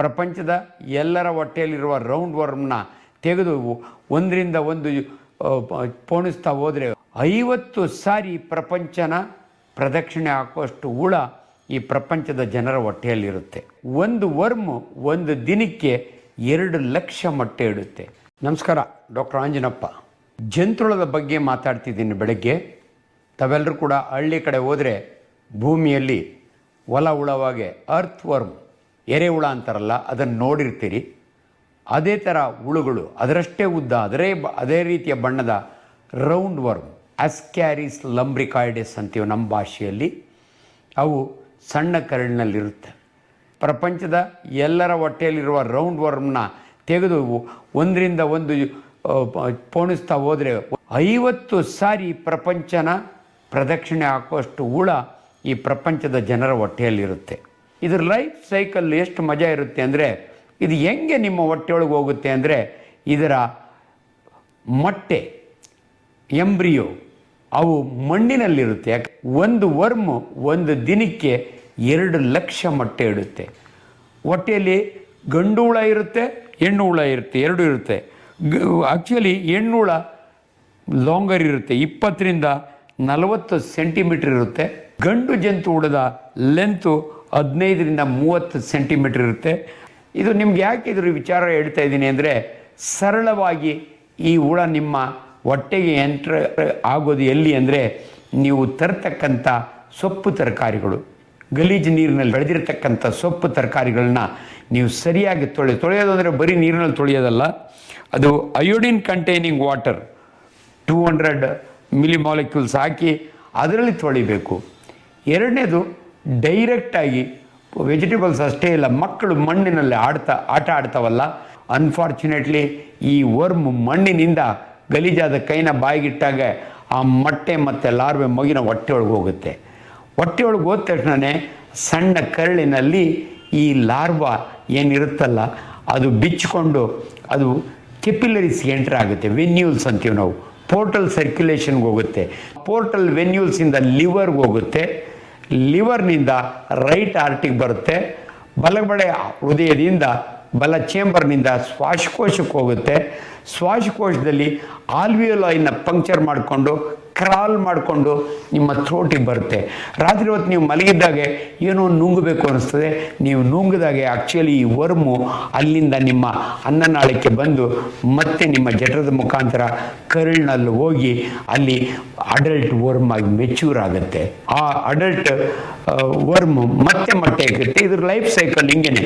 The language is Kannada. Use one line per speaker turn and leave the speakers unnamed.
ಪ್ರಪಂಚದ ಎಲ್ಲರ ಹೊಟ್ಟೆಯಲ್ಲಿರುವ ರೌಂಡ್ ವರ್ಮ್ನ ತೆಗೆದು ಒಂದರಿಂದ ಒಂದು ಪೋಣಿಸ್ತಾ ಹೋದರೆ ಐವತ್ತು ಸಾರಿ ಪ್ರಪಂಚನ ಪ್ರದಕ್ಷಿಣೆ ಹಾಕುವಷ್ಟು ಹುಳ ಈ ಪ್ರಪಂಚದ ಜನರ ಹೊಟ್ಟೆಯಲ್ಲಿರುತ್ತೆ. ಒಂದು ವರ್ಮ್ ಒಂದು ದಿನಕ್ಕೆ ಎರಡು ಲಕ್ಷ ಮೊಟ್ಟೆ ಇಡುತ್ತೆ. ನಮಸ್ಕಾರ, ಡಾಕ್ಟರ್ ಆಂಜನಪ್ಪ. ಜಂತುಳದ ಬಗ್ಗೆ ಮಾತಾಡ್ತಿದ್ದೀನಿ ಬೆಳಗ್ಗೆ. ತಾವೆಲ್ಲರೂ ಕೂಡ ಹಳ್ಳಿ ಕಡೆ ಹೋದರೆ ಭೂಮಿಯಲ್ಲಿ ಹೊಲ ಉಳವಾಗೆ ಅರ್ಥ್ ವರ್ಮ್ ಎರೆಹುಳ ಅಂತಾರಲ್ಲ, ಅದನ್ನು ನೋಡಿರ್ತೀರಿ. ಅದೇ ಥರ ಹುಳುಗಳು, ಅದರಷ್ಟೇ ಉದ್ದ ಅದರೇ ಬ, ಅದೇ ರೀತಿಯ ಬಣ್ಣದ ರೌಂಡ್ ವರ್ಮ್, ಅಸ್ಕ್ಯಾರಿಸ್ ಲಂಬ್ರಿಕಾಯ್ಡೆಸ್ ಅಂತೀವಿ ನಮ್ಮ ಭಾಷೆಯಲ್ಲಿ. ಅವು ಸಣ್ಣ ಕರಳಿನಲ್ಲಿರುತ್ತೆ. ಪ್ರಪಂಚದ ಎಲ್ಲರ ಹೊಟ್ಟೆಯಲ್ಲಿರುವ ರೌಂಡ್ ವರ್ಮ್ನ ತೆಗೆದು ಒಂದರಿಂದ ಒಂದು ಪೋಣಿಸ್ತಾ ಹೋದರೆ ಐವತ್ತು ಸಾರಿ ಪ್ರಪಂಚನ ಪ್ರದಕ್ಷಿಣೆ ಹಾಕುವಷ್ಟು ಹುಳ ಈ ಪ್ರಪಂಚದ ಜನರ ಹೊಟ್ಟೆಯಲ್ಲಿರುತ್ತೆ. ಇದ್ರ ಲೈಫ್ ಸೈಕಲ್ ಎಷ್ಟು ಮಜಾ ಇರುತ್ತೆ ಅಂದರೆ, ಇದು ಹೆಂಗೆ ನಿಮ್ಮ ಹೊಟ್ಟೆಯೊಳಗೆ ಹೋಗುತ್ತೆ ಅಂದರೆ, ಇದರ ಮೊಟ್ಟೆ ಎಂಬ್ರಿಯೋ ಅವು ಮಣ್ಣಿನಲ್ಲಿರುತ್ತೆ. ಯಾಕೆ ಒಂದು ವರ್ಮ್ ಒಂದು ದಿನಕ್ಕೆ ಎರಡು ಲಕ್ಷ ಮೊಟ್ಟೆ ಇಡುತ್ತೆ. ಹೊಟ್ಟೆಯಲ್ಲಿ ಗಂಡು ಹುಳ ಇರುತ್ತೆ, ಹೆಣ್ಣು ಹುಳ ಇರುತ್ತೆ, ಎರಡು ಇರುತ್ತೆ. ಆ್ಯಕ್ಚುಲಿ ಹೆಣ್ಣು ಹುಳ ಲಾಂಗರ್ ಇರುತ್ತೆ, ಇಪ್ಪತ್ತರಿಂದ ನಲವತ್ತು ಸೆಂಟಿಮೀಟರ್ ಇರುತ್ತೆ. ಗಂಡು ಜಂತು ಹುಳದ ಲೆಂತು ಹದಿನೈದರಿಂದ ಮೂವತ್ತು ಸೆಂಟಿಮೀಟರ್ ಇರುತ್ತೆ. ಇದು ನಿಮ್ಗೆ ಯಾಕೆ ಇದ್ರ ವಿಚಾರ ಹೇಳ್ತಾ ಇದ್ದೀನಿ ಅಂದರೆ ಸರಳವಾಗಿ ಈ ಹುಳ ನಿಮ್ಮ ಹೊಟ್ಟೆಗೆ ಎಂಟ್ರ ಆಗೋದು ಎಲ್ಲಿ ಅಂದರೆ ನೀವು ತರ್ತಕ್ಕಂಥ ಸೊಪ್ಪು ತರಕಾರಿಗಳು, ಗಲೀಜು ನೀರಿನಲ್ಲಿ ಬೆಳೆದಿರ್ತಕ್ಕಂಥ ಸೊಪ್ಪು ತರಕಾರಿಗಳನ್ನ ನೀವು ಸರಿಯಾಗಿ ತೊಳೆ, ತೊಳೆಯೋದು ಅಂದರೆ ಬರೀ ನೀರಿನಲ್ಲಿ ತೊಳೆಯೋದಲ್ಲ, ಅದು iodine containing water two hundred ml molecules ಹಾಕಿ ಅದರಲ್ಲಿ ತೊಳಿಬೇಕು. ಎರಡನೇದು ಡೈರೆಕ್ಟಾಗಿ ವೆಜಿಟೇಬಲ್ಸ್ ಅಷ್ಟೇ ಇಲ್ಲ, ಮಕ್ಕಳು ಮಣ್ಣಿನಲ್ಲಿ ಆಡ್ತಾ, ಆಟ ಆಡ್ತಾವಲ್ಲ? ಅನ್ಫಾರ್ಚುನೇಟ್ಲಿ ಈ ವರ್ಮ್ ಮಣ್ಣಿನಿಂದ ಗಲೀಜಾದ ಕೈನ ಬಾಯಿಗಿಟ್ಟಾಗ ಆ ಮೊಟ್ಟೆ ಮತ್ತು ಲಾರ್ವೆ ಮಗಿನ ಹೊಟ್ಟೆ ಒಳಗೆ ಹೋಗುತ್ತೆ. ಹೊಟ್ಟೆ ಒಳಗೆ ಹೋದ ತಕ್ಷಣವೇ ಸಣ್ಣ ಕರಳಿನಲ್ಲಿ ಈ ಲಾರ್ವಾ ಏನಿರುತ್ತಲ್ಲ, ಅದು ಬಿಚ್ಚಿಕೊಂಡು ಅದು ಕೆಪಿಲರೀಸ್ಗೆ ಎಂಟರ್ ಆಗುತ್ತೆ. ವೆನ್ಯೂಲ್ಸ್ ಅಂತೀವಿ ನಾವು. ಪೋರ್ಟಲ್ ಸರ್ಕ್ಯುಲೇಷನ್ಗೆ ಹೋಗುತ್ತೆ. ಪೋರ್ಟಲ್ ವೆನ್ಯೂಲ್ಸಿಂದ ಲಿವರ್ಗೆ ಹೋಗುತ್ತೆ. ಲಿವರ್ನಿಂದ ರೈಟ್ ಆರ್ಟಿಗೆ ಬರುತ್ತೆ. ಬಲಗಡೆ ಹೃದಯದಿಂದ ಬಲ ಚೇಂಬರ್ನಿಂದ ಶ್ವಾಸಕೋಶಕ್ಕೆ ಹೋಗುತ್ತೆ. ಶ್ವಾಸಕೋಶದಲ್ಲಿ ಆಲ್ವಿಯೋಲಾಯಿನ ಪಂಕ್ಚರ್ ಮಾಡಿಕೊಂಡು, ಕ್ರಾಲ್ ಮಾಡಿಕೊಂಡು ನಿಮ್ಮ ಥ್ರೋಟಿಗೆ ಬರುತ್ತೆ. ರಾತ್ರಿ ಹೊತ್ತು ನೀವು ಮಲಗಿದ್ದಾಗೆ ಏನೋ ನುಂಗಬೇಕು ಅನಿಸ್ತದೆ. ನೀವು ನುಂಗಿದಾಗೆ ಆ್ಯಕ್ಚುಲಿ ಈ ವರ್ಮು ಅಲ್ಲಿಂದ ನಿಮ್ಮ ಅನ್ನನಾಳಕ್ಕೆ ಬಂದು ಮತ್ತೆ ನಿಮ್ಮ ಜಠರದ ಮುಖಾಂತರ ಕರುಳಿನಲ್ಲಿ ಹೋಗಿ ಅಲ್ಲಿ ಅಡಲ್ಟ್ ವರ್ಮ್ ಆಗಿ ಮೆಚ್ಯೂರ್ ಆಗುತ್ತೆ. ಆ ಅಡಲ್ಟ್ ವರ್ಮ್ ಮತ್ತೆ ಮೊಟ್ಟೆ ಇರುತ್ತೆ. ಇದ್ರ ಲೈಫ್ ಸೈಕಲ್ ಹಿಂಗೇನೆ.